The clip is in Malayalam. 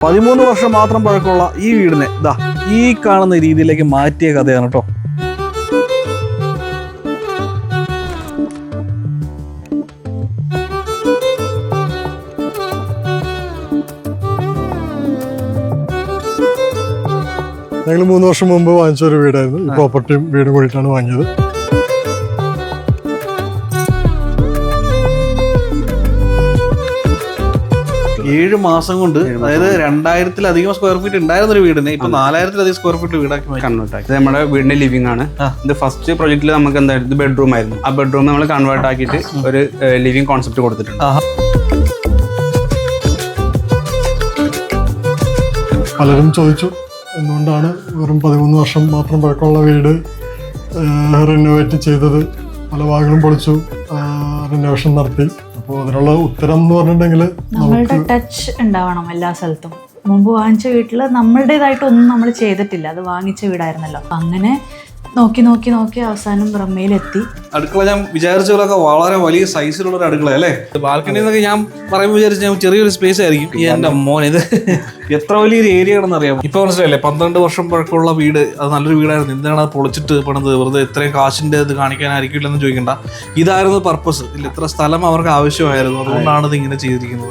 പതിമൂന്ന് വർഷം മാത്രം പഴക്കമുള്ള ഈ വീടിനെ ദാ ഈ കാണുന്ന രീതിയിലേക്ക് മാറ്റിയ കഥയാണ് കേട്ടോ ഞങ്ങൾ മൂന്ന് വർഷം മുമ്പ് വാങ്ങിച്ച ഒരു വീടായിരുന്നു. ഈ പ്രോപ്പർട്ടിയും വീടും കൂടിയിട്ടാണ് വാങ്ങിയത്. ഏഴ് മാസം കൊണ്ട് അതായത് രണ്ടായിരത്തിലധികം സ്ക്വയർ ഫീറ്റ് ഉണ്ടായിരുന്ന ഒരു വീടിനെ. ഇപ്പൊ നാലായിരത്തിലധികം സ്ക്വയർ ഫീറ്റ് വീടാക്കി മാറ്റി. കൺവേർട്ട് ഇത് നമ്മുടെ വീടിന്റെ ലിവിംഗ് ആണ്. ഇത് ഫസ്റ്റ് പ്രൊജക്റ്റിൽ നമുക്ക് എന്തായിരുന്നു ബെഡ്റൂം ആയിരുന്നു. ആ ബെഡ്റൂം നമ്മൾ കൺവേർട്ട് ആക്കിയിട്ട് ഒരു ലിവിംഗ് കോൺസെപ്റ്റ് കൊടുത്തിട്ടുണ്ട്. പലരും ചോദിച്ചു എന്തുകൊണ്ടാണ് വെറും പതിമൂന്ന് വർഷം മാത്രം പഴക്കമുള്ള വീട് റിനോവേറ്റ് ചെയ്തത്? പല ഭാഗങ്ങളും പൊളിച്ചു റിനോവേഷൻ നടത്തി. അപ്പോൾ അതിനുള്ള ഉത്തരം എന്ന് പറഞ്ഞിട്ടുണ്ടെങ്കിൽ നമ്മളുടെ ടച്ച് ഉണ്ടാവണം എല്ലാ സ്ഥലത്തും. മുമ്പ് വാങ്ങിച്ച വീട്ടിൽ നമ്മളുടേതായിട്ടൊന്നും നമ്മൾ ചെയ്തിട്ടില്ല. അത് വാങ്ങിച്ച വീടായിരുന്നല്ലോ. അങ്ങനെ നോക്കി നോക്കി നോക്കി അവസാനം ബ്രഹ്മയിലെത്തി. അടുക്കള ഞാൻ വിചാരിച്ച പോലൊക്കെ വളരെ വലിയ സൈസിലുള്ള ഒരു അടുക്കള അല്ലേ? ബാൽക്കണി എന്നൊക്കെ ഞാൻ പറയുമ്പോൾ വിചാരിച്ച ഞാൻ ചെറിയൊരു സ്പേസ് ആയിരിക്കും. ഈ എന്റെ മോൻ ഇത് എത്ര വലിയൊരു ഏരിയ ആണെന്ന് അറിയാം ഇപ്പൊ മനസ്സിലായില്ലേ പന്ത്രണ്ട് വർഷം പഴക്കമുള്ള വീട് അത് നല്ലൊരു വീടായിരുന്നു. എന്താണ് അത് പൊളിച്ചിട്ട് പണിത്? വെറുതെ ഇത്രയും കാശിന്റെ ഇത് കാണിക്കാനായിരിക്കില്ലെന്ന് ചോദിക്കണ്ട. ഇതായിരുന്നു പർപ്പസ് ഇല്ല ഇത്ര സ്ഥലം അവർക്ക് ആവശ്യമായിരുന്നു. അതുകൊണ്ടാണ് ഇത് ഇങ്ങനെ ചെയ്തിരിക്കുന്നത്.